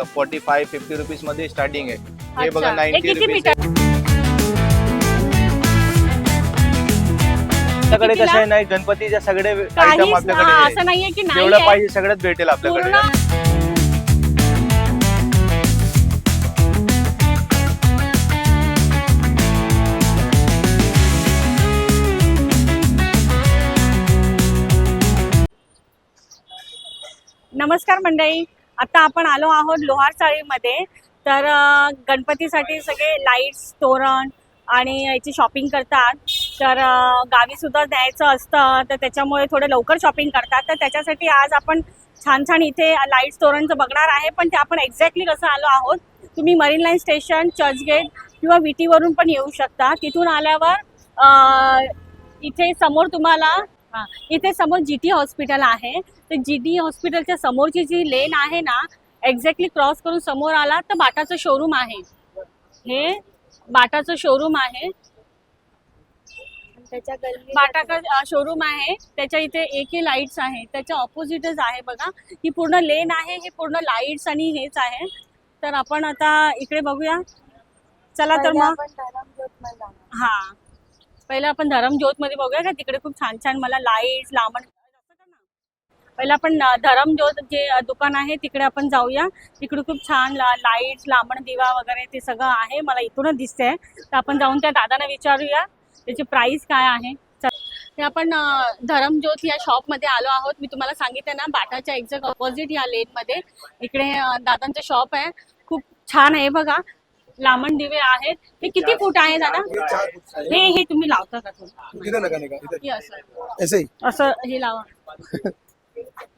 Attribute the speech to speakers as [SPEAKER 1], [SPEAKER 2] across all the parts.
[SPEAKER 1] आपलं forty five fifty रुपीजमध्ये starting आहे हे
[SPEAKER 2] अच्छा.
[SPEAKER 1] बघा
[SPEAKER 2] हे
[SPEAKER 1] नाईन्टी
[SPEAKER 2] किती
[SPEAKER 1] रुपीज
[SPEAKER 2] मीटर
[SPEAKER 1] आपल्याकडे
[SPEAKER 2] कितीला?
[SPEAKER 1] कसं आहे नाही गणपतीच्या सगळे आयटम
[SPEAKER 2] काहीच
[SPEAKER 1] आपल्याकडे
[SPEAKER 2] हा,
[SPEAKER 1] आहे.
[SPEAKER 2] असं नाहीये की नाही
[SPEAKER 1] जेवढं
[SPEAKER 2] आहे.
[SPEAKER 1] पाहिजे सगळंच भेटेल आपल्याकडे
[SPEAKER 2] पूर्ण नमस्कार मंडळी आता आपण आलो आहोत लोहार चाळीमध्ये तर गणपतीसाठी सगळे लाईट्स तोरण आणि याची शॉपिंग करतात. तर गावी सुद्धा द्यायचं असतं. तर त्याच्यामुळे थोडं लवकर शॉपिंग करतात. तर त्याच्यासाठी आज आपण छान छान इथे लाईट्स तोरणचं बघणार आहे. पण ते आपण एक्झॅक्टली कसं आलो आहोत तुम्ही मरीन लाईन स्टेशन चर्चगेट किंवा विटीवरून पण येऊ शकता. तिथून आल्यावर इथे समोर तुम्हाला हा, इथे समोर जी टी हॉस्पिटल आहे. तर जी टी हॉस्पिटलच्या समोरची जी लेन आहे ना एक्झॅक्टली क्रॉस करून समोर आला तर बाटाचं शोरूम आहे. हे बाटाचं शोरूम आहे.
[SPEAKER 3] त्याच्या
[SPEAKER 2] बाटा शोरूम आहे. त्याच्या इथे एक लाईट्स आहे. त्याच्या ऑपोजिटच आहे बघा. ही पूर्ण लेन आहे हे पूर्ण लाईट्स आणि हेच आहे. तर आपण आता इकडे बघूया. चला तर मग. हा. पहिले आपण धरमज्योत मध्ये बघूया का? तिकडे खूप छान छान मला लाइट लांबण पहिले आपण धरमज्योत जे दुकान आहे तिकडे आपण जाऊया. तिकडे खूप छान लाइट लांबण दिवा वगैरे ते सगळं आहे. मला इथूनच दिसतंय. तर आपण जाऊन त्या दादांना विचारूया त्याची प्राईस काय आहे. ते आपण धरमज्योत या शॉपमध्ये आलो आहोत. मी तुम्हाला सांगितलं ना बाटाच्या एक्झॅक्ट ऑपोजिट या लेनमध्ये इकडे दादांचं शॉप आहे. खूप छान आहे बघा. लांबण दिवे आहेत. हे किती फूट आहे दादा?
[SPEAKER 4] फुट है।
[SPEAKER 2] हे तुम्ही लावता का थोडं?
[SPEAKER 4] किधर लगाने का इधर
[SPEAKER 2] हे असं.
[SPEAKER 4] ऐसे ही.
[SPEAKER 2] असं हे लावा.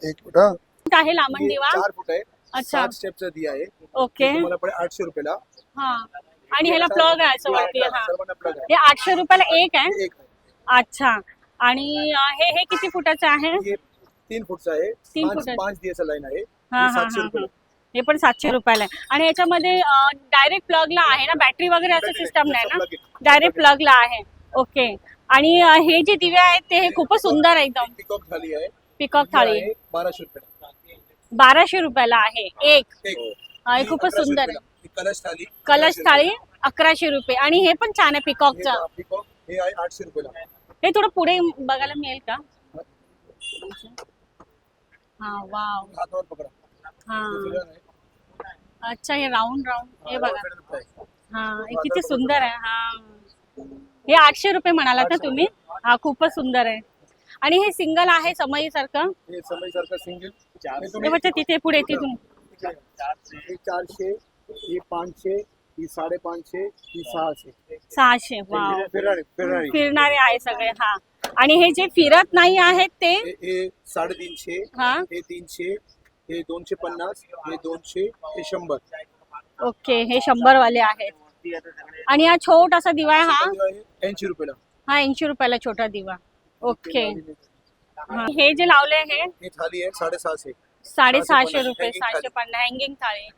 [SPEAKER 4] एक फुट हाँ.
[SPEAKER 2] फूट आहे लांबण
[SPEAKER 4] ये
[SPEAKER 2] दिवा
[SPEAKER 4] चार फुट आहे.
[SPEAKER 2] अच्छा.
[SPEAKER 4] सात स्टेपचा दिया आहे.
[SPEAKER 2] ओके.
[SPEAKER 4] ते तुम्हाला पडेल आठशे रुपयाला.
[SPEAKER 2] हा. आणि ह्याला प्लग आहे असं वाटते. हा.
[SPEAKER 4] सर्वांना plug आहे.
[SPEAKER 2] हे आठशे रुपयाला एक आहे?
[SPEAKER 4] एक आहे.
[SPEAKER 2] अच्छा. आणि अं, हे हे किती फुटाचं आहे?
[SPEAKER 4] हे तीन फुटचा आहे.
[SPEAKER 2] तीन
[SPEAKER 4] पाच
[SPEAKER 2] फुटाचं.
[SPEAKER 4] पाच दियाचा लाईन आहे.
[SPEAKER 2] हा
[SPEAKER 4] हे
[SPEAKER 2] हा
[SPEAKER 4] सातशे
[SPEAKER 2] हा हा. पण सातशे रुपयाला आहे. आणि याच्यामध्ये डायरेक्ट प्लगला आहे ना? बॅटरी वगैरे असं सिस्टम नाही ना. डायरेक्ट प्लगला आहे. ओके आणि हे जे दिवे आहेत ते हे खूपच सुंदर आहे एकदम.
[SPEAKER 4] पिकॉक थाली आहे.
[SPEAKER 2] पिकॉक थाळी.
[SPEAKER 4] बाराशे रुपयाला
[SPEAKER 2] बाराशे रुपयाला आहे. एक. खूपच
[SPEAKER 4] 1100
[SPEAKER 2] सुंदर आहे.
[SPEAKER 4] कलश
[SPEAKER 2] थाळी. अकराशे रुपये. आणि हे पण छान आहे पिकॉकचं
[SPEAKER 4] पिकॉक हे आहे आठशे रुपयाला.
[SPEAKER 2] हे थोडं पुढे बघायला मिळेल का? हा. वाव
[SPEAKER 4] हातावर पकडा.
[SPEAKER 2] हा. अच्छा हे राऊंड राऊंड हे बघा. हा हे किती सुंदर आहे. हा. हे आठशे रुपये म्हणालात ना तुम्ही? हा खूपच सुंदर आहे. आणि हे सिंगल आहे समई सारखं
[SPEAKER 4] हे सिंगल
[SPEAKER 2] तिथे पुढे तिथून.
[SPEAKER 4] चारशे हे पाचशे ही साडेपाचशे ही सहाशे.
[SPEAKER 2] सहाशे फिरणारे आहे सगळे हा. आणि हे जे फिरत नाही आहेत ते?
[SPEAKER 4] साडेतीनशे
[SPEAKER 2] हा.
[SPEAKER 4] हे तीनशे हे दोनशे पन्नास हे दोनशे हे शंभर.
[SPEAKER 2] ओके हे शंभर वाले आहेत. आणि हा छोटासा दिवा आहे हा?
[SPEAKER 4] ऐंशी रुपयाला.
[SPEAKER 2] हा ऐंशी रुपयाला छोटा दिवा. ओके. हा. हे जे लावले
[SPEAKER 4] हे थाली आहे साडेसहाशे.
[SPEAKER 2] साडेसहाशे रुपये सहाशे. पन्नास हँगिंग थाळी.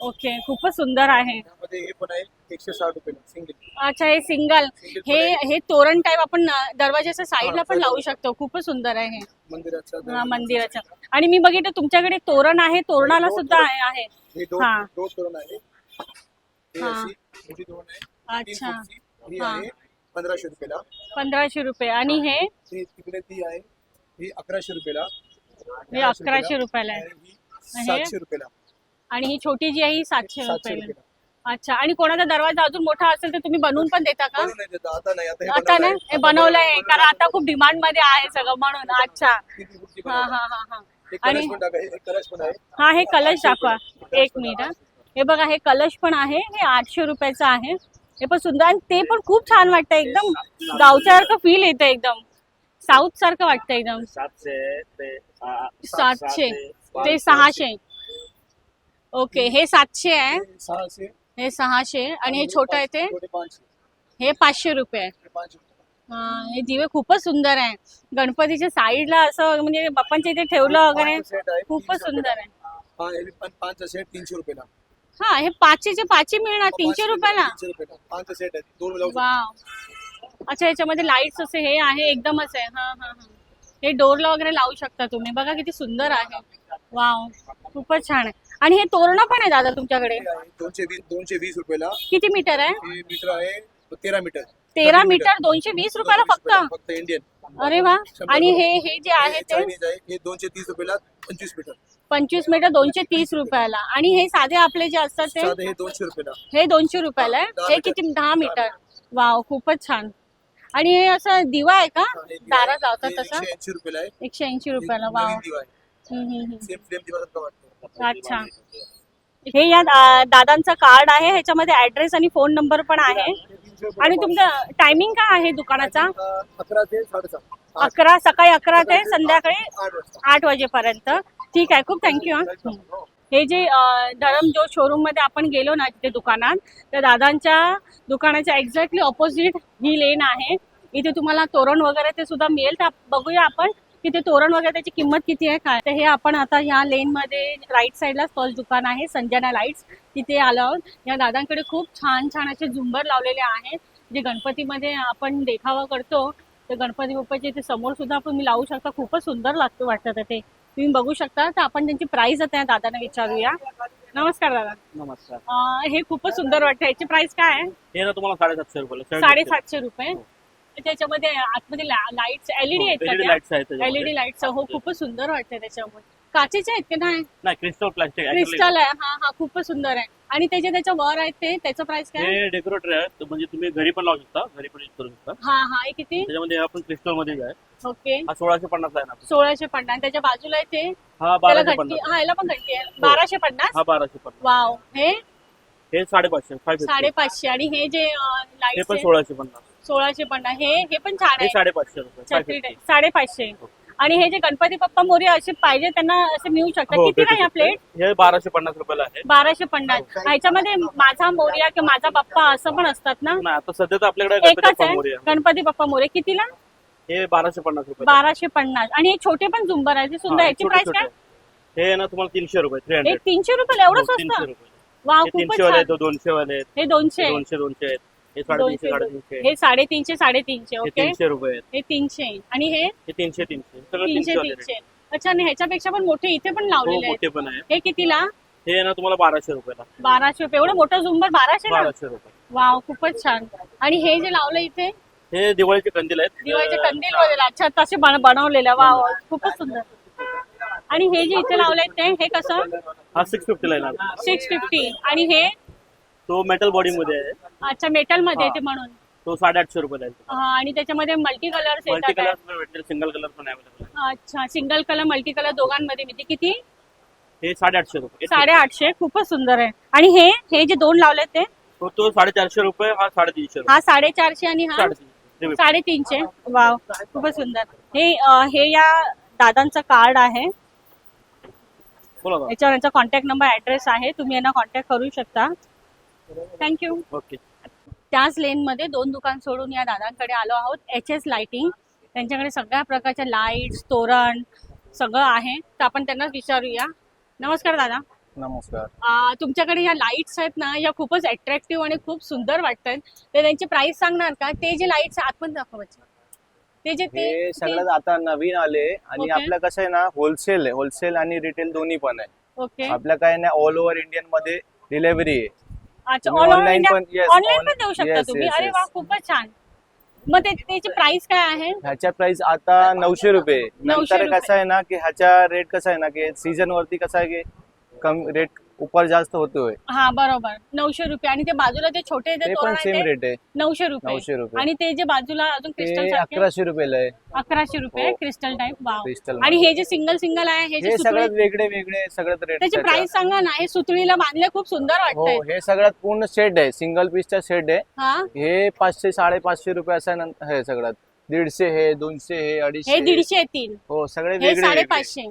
[SPEAKER 2] ओके खूपच सुंदर आहे.
[SPEAKER 4] त्यामध्ये हे पण आहे एकशे साठ रुपयाला सिंगल
[SPEAKER 2] अच्छा हे सिंगल
[SPEAKER 4] Single
[SPEAKER 2] हे
[SPEAKER 4] पण.
[SPEAKER 2] हे तोरण टाईप आपण अं, दरवाजाच्या साईडला पण लावू. शकतो. खूपच सुंदर आहे हे.
[SPEAKER 4] मंदिराचा
[SPEAKER 2] हा, आणि मी बघितलं तुमच्याकडे तोरण आहे तोरणाला सुद्धा. आहे आहे.
[SPEAKER 4] हे दोन
[SPEAKER 2] हा.
[SPEAKER 4] दोन तोरण आहे. हे
[SPEAKER 2] हा.
[SPEAKER 4] अशी मोठी दोन आहे. तीन
[SPEAKER 2] अच्छा.
[SPEAKER 4] ही
[SPEAKER 2] हा.
[SPEAKER 4] आहे पंधराशे रुपयाला.
[SPEAKER 2] पंधराशे रुपये. आणि हे.
[SPEAKER 4] हे? तिकडे ती आहे ही अकराशे रुपयाला.
[SPEAKER 2] हे अकराशे रुपयाला आहे.
[SPEAKER 4] आणि ही? सातशे रुपयाला.
[SPEAKER 2] आणि ही छोटी जी आहे ही सातशे रुपयाला अच्छा आणि कोणाचा दरवाजा अजून मोठा असेल तर तुम्ही बनवून पण देता का?
[SPEAKER 4] बनवून नाही देत, आता नाही आता हे
[SPEAKER 2] आता
[SPEAKER 4] बनवलं
[SPEAKER 2] नाही?
[SPEAKER 4] आहे.
[SPEAKER 2] हे
[SPEAKER 4] आता
[SPEAKER 2] बनवलं आहे
[SPEAKER 4] बनवलं
[SPEAKER 2] कारण आता खूप डिमांडमध्ये आहे सगळं म्हणून. अच्छा.
[SPEAKER 4] किती फुटची
[SPEAKER 2] हा? हा हा हा.
[SPEAKER 4] हे
[SPEAKER 2] आणि
[SPEAKER 4] कलश पण टाका हे कलश पण आहे.
[SPEAKER 2] हा हे कलश दाखवा. एक मिनिट हा. हे बघा हे कलश पण आहे हे आठशे रुपयाचं आहे. हे पण सुंदर आणि ते पण खूप छान वाटतं एकदम गावच्यासारखं फील येतं एकदम. साऊथ सारखं वाटतं एकदम.
[SPEAKER 5] सातशे. ते
[SPEAKER 2] सहाशे. ओके हे सातशे आहे.
[SPEAKER 4] हे सहाशे.
[SPEAKER 2] हे सहाशे आणि हे छोटं आहे ते?
[SPEAKER 4] छोटे पाचशे
[SPEAKER 2] हे पाचशे रुपये आहे.
[SPEAKER 4] हे पाचशे
[SPEAKER 2] हा, हे दिवे खूपच सुंदर आहे. गणपतीच्या साईडला असं म्हणजे बाप्पांच्या इथे ठेवलं वगैरे
[SPEAKER 4] पाचचं set आहे,
[SPEAKER 2] खूपच
[SPEAKER 4] तीनशे
[SPEAKER 2] सुंदर आहे.
[SPEAKER 4] हा हे पण पाचचा सेट तीनशे रुपयाला.
[SPEAKER 2] हा हे पाचशेचे पाचशे मिळणार तीनशे रुपयाला?
[SPEAKER 4] तीनशे रुपयाला. पाचचा सेट आहे दोन ब्लाऊज
[SPEAKER 2] वाव. अच्छा याच्यामध्ये लाईट्स असे हे आहे एकदमच आहे. हा हा हा. हे डोरला वगैरे लावू शकता तुम्ही. बघा किती सुंदर आहे. वाव खूपच छान आहे. आणि हे तोरणं पण आहे दादा तुमच्याकडे?
[SPEAKER 4] दोनशे वीस दोनशे वीस रुपयाला.
[SPEAKER 2] किती मीटर आहे?
[SPEAKER 4] हे मीटर आहे तेरा मीटर.
[SPEAKER 2] तेरा मीटर दोनशे वीस रुपयाला फक्त?
[SPEAKER 4] फक्त इंडियन
[SPEAKER 2] अरे वा. आणि हे हे जे आहे ते?
[SPEAKER 4] चायनीज आहे हे दोनशे तीस रुपयाला पंचवीस मीटर.
[SPEAKER 2] पंचवीस मीटर दोनशे तीस रुपयाला. आणि हे साधे आपले जे असतात ते?
[SPEAKER 4] साधं हे दोनशे रुपयाला.
[SPEAKER 2] हे दोनशे रुपयाला आहे? हे. किती? दहा मीटर. वाव खूपच छान. आणि हे असं दिवा आहे का?
[SPEAKER 4] हे दिवा आहे.
[SPEAKER 2] दारात लावतात
[SPEAKER 4] हे
[SPEAKER 2] तसं?
[SPEAKER 4] एकशे ऐंशी रुपयाला आहे.
[SPEAKER 2] एकशे ऐंशी रुपयाला वाव.
[SPEAKER 4] नवीन दिवा आहे.
[SPEAKER 2] हम्म, हम्म, हम्म.
[SPEAKER 4] सेम फ्लेम दिवासारखं वाटतं
[SPEAKER 2] अच्छा. हे या दा- दादांचं कार्ड आहे ह्याच्यामध्ये ऍड्रेस आणि फोन नंबर पण आहे. आणि तुमचं टायमिंग काय आहे दुकानाचा?
[SPEAKER 4] अकरा ते साडेसात. आठ
[SPEAKER 2] अकरा सकाळी अकरा ते संध्याकाळी
[SPEAKER 4] आठ वाजता.
[SPEAKER 2] आठ वाजेपर्यंत. ठीक आहे खूप थँक्यू हा. हे. जे अं, धरम जो शोरूममध्ये आपण गेलो ना तिथे दुकानात त्या दादांच्या दुकानाच्या एक्झॅक्टली ऑपोजिट ही लेन आहे. इथे तुम्हाला तोरण वगैरे ते सुद्धा मिळेल. तर बघूया आपण की ते तोरण वगैरे त्याची किंमत किती आहे काय? तर हे आपण आता ह्या लेन मध्ये राईट साईडला फर्स्ट दुकान आहे संजना लाईट्स तिथे आलो आहोत. या दादांकडे खूप छान छान असे झुंबर लावलेले आहेत. जे गणपतीमध्ये आपण देखावा करतो तर गणपती बाप्पाच्या इथे समोर सुद्धा आपण मी लावू शकता. खूपच सुंदर लागतो वाटतं ते तुम्ही बघू शकता. तर आपण त्यांची प्राइस आता या दादांना विचारूया. नमस्कार दादा.
[SPEAKER 5] नमस्कार.
[SPEAKER 2] हे खूपच सुंदर वाटतं. याची प्राइस काय आहे?
[SPEAKER 5] हे ना तुम्हाला साडेसातशे रुपयाला.
[SPEAKER 2] साडेसातशे रुपये. त्याच्यामध्ये आतमध्ये लाईट्स एलईडी आहेत
[SPEAKER 5] एलईडी
[SPEAKER 2] का
[SPEAKER 5] लाईट्स आहेत त्याच्यामध्ये.
[SPEAKER 2] एलईडी लाईट्स हो खूपच सुंदर वाटतं त्याच्यामध्ये काचेचे आहेत का नाही?
[SPEAKER 5] नाही क्रिस्टल प्लास्टिक
[SPEAKER 2] क्रिस्टल आहे हा हा खूपच सुंदर आहे. आणि त्याचे त्याच्या वर आहेत ते त्याचं प्राइस काय?
[SPEAKER 5] हे डेकोरेटर आहे तर म्हणजे तुम्ही घरी पण लावू शकता घरी पण करू शकता.
[SPEAKER 2] हा हा हे किती?
[SPEAKER 5] त्याच्यामध्ये हे आपण क्रिस्टलमध्ये आहे.
[SPEAKER 2] ओके.
[SPEAKER 5] हा सोळाशे पन्नास आहे ना
[SPEAKER 2] सोळाशे पन्नास. त्याच्या बाजूला आहे ते?
[SPEAKER 5] हा
[SPEAKER 2] त्याला
[SPEAKER 5] बाराशे
[SPEAKER 2] घंटी
[SPEAKER 5] पन्नास.
[SPEAKER 2] हा याला पण घंटी आहे. बाराशे पन्नास?
[SPEAKER 5] हा बाराशे पन्नास.
[SPEAKER 2] वाव. हे?
[SPEAKER 5] हे साडेपाचशे
[SPEAKER 2] साडेपाचशे. आणि हे जे
[SPEAKER 5] हे लाइट सोळाशे पन्नास.
[SPEAKER 2] सोळाशे पन्नास. हे हे पण छान
[SPEAKER 5] हे
[SPEAKER 2] आहे.
[SPEAKER 5] साडेपाचशे रुपये.
[SPEAKER 2] छत्री टाईप. साडेपाचशे. आणि हे जे गणपती बाप्पा मोरे असे पाहिजे त्यांना असे मिळू शकतात.
[SPEAKER 5] हो
[SPEAKER 2] किती
[SPEAKER 5] भेटू
[SPEAKER 2] नाही प्लेट
[SPEAKER 5] शकते. हे बाराशे पन्नास रुपयाला आहे.
[SPEAKER 2] बाराशे पन्नास. ह्याच्यामध्ये माझा मोर्या किंवा माझा बाप्पा असं पण असतात ना?
[SPEAKER 5] नाही आता सध्या तर आपल्याकडे गणपती
[SPEAKER 2] एकच
[SPEAKER 5] बाप्पा
[SPEAKER 2] आहे.
[SPEAKER 5] मोरया.
[SPEAKER 2] गणपती बाप्पा मोरे. कितीला?
[SPEAKER 5] हे बाराशे पन्नास रुपये.
[SPEAKER 2] बाराशे पन्नास. आणि हे छोटे पण झुंबर आहे ते सुंदर. याची प्राइस काय?
[SPEAKER 5] हे ना तुम्हाला तीनशे रुपये थ्री
[SPEAKER 2] एक
[SPEAKER 5] हंड्रेड
[SPEAKER 2] तीनशे रुपयाला एवढं स्वस्त?
[SPEAKER 5] रुपये. हे
[SPEAKER 2] खूपच
[SPEAKER 5] तीनशे वाले
[SPEAKER 2] छान.
[SPEAKER 5] आहेत दोनशे वाले आहेत.
[SPEAKER 2] हे दोनशे.
[SPEAKER 5] हे दोनशे दोनशे आहेत. हे साडेतीनशे साडेतीनशे.
[SPEAKER 2] हे साडेतीनशे साडेतीनशे
[SPEAKER 5] हे
[SPEAKER 2] ओके?
[SPEAKER 5] तीनशे रुपये आहेत.
[SPEAKER 2] हे तीनशे आणि हे?
[SPEAKER 5] हे तीनशे तीनशे. सगळं
[SPEAKER 2] तीनशे
[SPEAKER 5] तीनशे वाले
[SPEAKER 2] तीनशे. अच्छा आणि ह्याच्यापेक्षा पण मोठे इथे पण
[SPEAKER 5] हो
[SPEAKER 2] लावलेले आहेत.
[SPEAKER 5] मोठे पण आहेत.
[SPEAKER 2] हे कितीला?
[SPEAKER 5] हे ना तुम्हाला बाराशे रुपयाला.
[SPEAKER 2] बाराशे रुपये. एवढं मोठं झुंबर बाराशे ना?
[SPEAKER 5] बाराशे रुपये.
[SPEAKER 2] वाव खूपच छान. आणि हे जे लावलं इथे?
[SPEAKER 5] हे दिवाळीचे कंदील आहेत.
[SPEAKER 2] दिवाळीचे कंदील वगैरे. अच्छा तसे बन- बनवलेले. वाव खूपच सुंदर. आणि हे जे इथे लावलंय ते हे कसं?
[SPEAKER 5] हा सिक्स फिफ्टीला येणार.
[SPEAKER 2] सिक्स फिफ्टी आणि हे?
[SPEAKER 5] तो मेटल बॉडी मध्ये आहे.
[SPEAKER 2] अच्छा मेटलमध्ये
[SPEAKER 5] हा.
[SPEAKER 2] येते म्हणून.
[SPEAKER 5] तो साडेआठशे रुपयाला आहे.
[SPEAKER 2] हा, आणि त्याच्यामध्ये मल्टी कलर्स
[SPEAKER 5] मल्टी
[SPEAKER 2] येतात
[SPEAKER 5] कलर. पण भेटेल सिंगल कलर पण अवेलेबल आहे.
[SPEAKER 2] अच्छा सिंगल कलर मल्टी कलर दोघांमध्ये मिळते. किती?
[SPEAKER 5] हे साडेआठशे रुपये.
[SPEAKER 2] साडेआठशे खूपच सुंदर आहे. आणि हे हे जे दोन लावले ते?
[SPEAKER 5] तो तो साडेचारशे रुपये हा साडेतीनशे रुपये.
[SPEAKER 2] हा साडेचारशे आणि हा?
[SPEAKER 5] साडेतीनशे.
[SPEAKER 2] साडेतीनशे. वाव खूपच सुंदर. हे अं, हे या दादांचं कार्ड आहे.
[SPEAKER 5] बोला
[SPEAKER 2] याच्यावर यांचा कॉन्टॅक्ट नंबर ऍड्रेस आहे. तुम्ही यांना कॉन्टॅक्ट करू शकता. थँक्यू
[SPEAKER 5] ओके
[SPEAKER 2] त्याच लेनमध्ये दोन दुकान सोडून या दादांकडे आलो आहोत. एच एस लाइटिंग त्यांच्याकडे सगळ्या प्रकारच्या लाईट्स तोरण सगळं आहे. तर आपण त्यांना विचारूया. नमस्कार दादा.
[SPEAKER 1] नमस्कार.
[SPEAKER 2] आ, तुमच्याकडे या लाईट्स आहेत ना या खूपच अट्रॅक्टिव्ह आणि खूप सुंदर वाटतात. तर त्यांची प्राइस सांगणार का? ते जे लाईट्स आतमध्ये दाखवायचे ते जे ते
[SPEAKER 1] हे सगळं आता नवीन आले आणि
[SPEAKER 2] ओके.
[SPEAKER 1] आपलं कसं आहे ना होलसेल आहे. होलसेल आणि रिटेल दोन्ही पण आहे.
[SPEAKER 2] ओके
[SPEAKER 1] आपलं काय नाही ऑल ओव्हर इंडियनमध्ये डिलेव्हरी आहे.
[SPEAKER 2] अच्छा ऑल ओव्हर इंडिया
[SPEAKER 1] पण- yes,
[SPEAKER 2] ऑनलाईन पण देऊ शकता
[SPEAKER 1] yes,
[SPEAKER 2] तुम्ही
[SPEAKER 1] yes,
[SPEAKER 2] अरे
[SPEAKER 1] yes.
[SPEAKER 2] वा खूपच छान मग ते त्याची प्राइस काय आहे
[SPEAKER 1] ह्याच्या प्राइस आता नऊशे रुपये नंतर
[SPEAKER 2] रुपये.
[SPEAKER 1] कसं आहे ना की ह्याच्या रेट कसं आहे ना की सीझन वरती कसं आहे की कम रेट ऊपर जास्त होतोय
[SPEAKER 2] हा बरोबर. नऊशे रुपये. आणि ते बाजूला ते छोटे जे
[SPEAKER 1] ते
[SPEAKER 2] तोरण
[SPEAKER 1] पण
[SPEAKER 2] आहे
[SPEAKER 1] सेम
[SPEAKER 2] ते
[SPEAKER 1] रेट आहे.
[SPEAKER 2] नऊशे रुपये.
[SPEAKER 1] नऊशे रुपये.
[SPEAKER 2] आणि ते जे बाजूला अजून क्रिस्टल
[SPEAKER 1] अकराशे रुपयाला आहे
[SPEAKER 2] अकराशे रुपये
[SPEAKER 1] हो.
[SPEAKER 2] क्रिस्टल वाव
[SPEAKER 1] क्रिस्टल
[SPEAKER 2] आणि हे जे सिंगल सिंगल आहे हे जे
[SPEAKER 1] हे
[SPEAKER 2] सुतळी
[SPEAKER 1] सगळ्यात वेगळे वेगळे सगळ्यात रेट
[SPEAKER 2] त्याची प्राइस सांगा ना. हे सुतळीला बांधले खूप सुंदर
[SPEAKER 1] हो
[SPEAKER 2] वाटतंय.
[SPEAKER 1] हे सगळ्यात पूर्ण सेट आहे. सिंगल पीसचा सेट आहे.
[SPEAKER 2] हा.
[SPEAKER 1] हे पाचशे साडेपाचशे रुपये असं हे सगळ्यात. दीडशे हे दोनशे हे
[SPEAKER 2] हे
[SPEAKER 1] अडीचशे
[SPEAKER 2] दीडशे येतील
[SPEAKER 1] हो सगळे
[SPEAKER 2] हे
[SPEAKER 1] वेगळे वेगळे.
[SPEAKER 2] साडेपाचशे.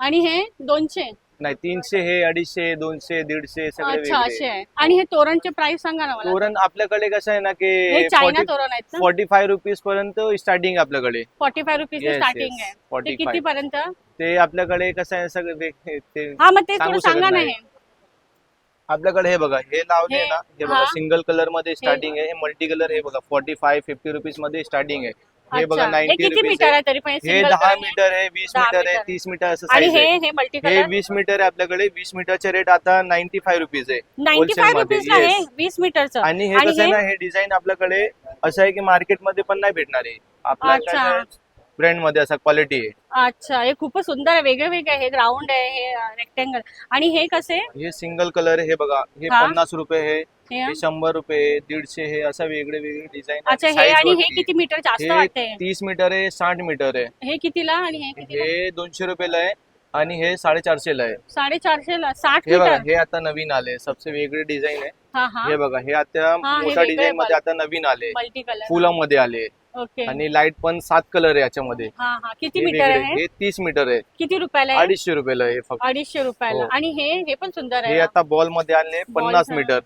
[SPEAKER 2] आणि हे दोनशे.
[SPEAKER 1] नाही तीनशे हे अडीचशे दोनशे दीडशे सगळे
[SPEAKER 2] अच्छा असे
[SPEAKER 1] वेगळे
[SPEAKER 2] आहे. आणि हे तोरणचे प्राइस सांगा ना मला.
[SPEAKER 1] तोरण आपल्याकडे कसं आहे ना
[SPEAKER 2] हे
[SPEAKER 1] की
[SPEAKER 2] चायना तोरण आहेत ना?
[SPEAKER 1] फोर्टी फाय रुपीज पर्यंत स्टार्टिंग आपल्याकडे.
[SPEAKER 2] Forty five rupees
[SPEAKER 1] Yes,
[SPEAKER 2] starting
[SPEAKER 1] yes.
[SPEAKER 2] आहे. ते
[SPEAKER 1] 45.
[SPEAKER 2] किती पर्यंत?
[SPEAKER 1] ते आपल्याकडे कसं आहे सगळं ते
[SPEAKER 2] हा मग ते
[SPEAKER 1] सांगू
[SPEAKER 2] थोडं
[SPEAKER 1] शकत
[SPEAKER 2] सांगा ना
[SPEAKER 1] नाही.
[SPEAKER 2] हे.
[SPEAKER 1] आपल्याकडे हे बघा हे लावले
[SPEAKER 2] हे-
[SPEAKER 1] ना हे
[SPEAKER 2] हा.
[SPEAKER 1] बघा सिंगल कलरमध्ये स्टार्टिंग आहे हे मल्टी कलर हे बघा फोर्टी फाय फिफ्टी रुपीजमध्ये स्टार्टिंग आहे. हे बघा
[SPEAKER 2] अच्छा. हे
[SPEAKER 1] नाईन्टी
[SPEAKER 2] किती
[SPEAKER 1] रुपीज
[SPEAKER 2] मीटर आहे. तरी पण
[SPEAKER 1] हे
[SPEAKER 2] single
[SPEAKER 1] दहा
[SPEAKER 2] color आहे?
[SPEAKER 1] मीटर आहे वीस
[SPEAKER 2] दहा
[SPEAKER 1] मीटर आहे. तीस मीटर असं
[SPEAKER 2] आणि
[SPEAKER 1] साईज
[SPEAKER 2] हे
[SPEAKER 1] आहे.
[SPEAKER 2] हे मल्टी
[SPEAKER 1] हे
[SPEAKER 2] कलर
[SPEAKER 1] वीस मीटर आहे आपल्याकडे. वीस मीटरचे रेट आता नाईन्टी फाय रुपीज आहे.
[SPEAKER 2] नाईन्टी फाय
[SPEAKER 1] wholesale मध्ये,
[SPEAKER 2] रुपीज आहे
[SPEAKER 1] yes.
[SPEAKER 2] वीस मीटरचं.
[SPEAKER 1] आणि हे कसं आहे
[SPEAKER 2] हे?
[SPEAKER 1] ना हे? डिझाईन आपल्याकडे असं आहे की मार्केटमध्ये पण नाही भेटणार आहे.
[SPEAKER 2] अच्छा.
[SPEAKER 1] आपल्या ब्रँडमध्ये असा क्वालिटी आहे.
[SPEAKER 2] अच्छा. हे खूपच सुंदर आहे. वेगळे वेगळे हे राऊंड आहे हे रेक्टेंगल आणि हे कसे
[SPEAKER 1] हे सिंगल कलर आहे हे बघा. हे
[SPEAKER 2] हा.
[SPEAKER 1] पन्नास रुपये हे.
[SPEAKER 2] हे
[SPEAKER 1] हे? शंभर रुपये दीडशे हे असं वेगळे वेगळे डिझाईन
[SPEAKER 2] अच्छा हे आणि हे किती मीटर जास्त वाटते
[SPEAKER 1] तीस मीटर आहे साठ मीटर आहे.
[SPEAKER 2] हे कितीला आणि हे कितीला?
[SPEAKER 1] हे दोनशे रुपयाला आहे आणि हे साडेचारशे ला आहे.
[SPEAKER 2] साडेचारशे ला साठ
[SPEAKER 1] हे बघा
[SPEAKER 2] मीटर?
[SPEAKER 1] हे आता नवीन आले. सबसे वेगळे डिझाईन आहे.
[SPEAKER 2] हा हा.
[SPEAKER 1] हे बघा हे आता
[SPEAKER 2] हे
[SPEAKER 1] मोठ्या
[SPEAKER 2] वेगळे
[SPEAKER 1] डिझाईन मध्ये. आता नवीन आले.
[SPEAKER 2] मल्टी कलर
[SPEAKER 1] फुलामध्ये आले.
[SPEAKER 2] ओके
[SPEAKER 1] आणि लाइट पण सात कलर आहे याच्यामध्ये.
[SPEAKER 2] हा हा. किती
[SPEAKER 1] हे
[SPEAKER 2] मीटर
[SPEAKER 1] वेगळे.
[SPEAKER 2] आहे?
[SPEAKER 1] हे तीस मीटर आहे.
[SPEAKER 2] किती रुपयाला आहे?
[SPEAKER 1] अडीचशे रुपयाला आहे फक्त.
[SPEAKER 2] अडीचशे रुपयाला.
[SPEAKER 1] हो.
[SPEAKER 2] आणि हे हे पण सुंदर
[SPEAKER 1] हे
[SPEAKER 2] आहे
[SPEAKER 1] आता बॉलमध्ये आले पन्नास मीटर.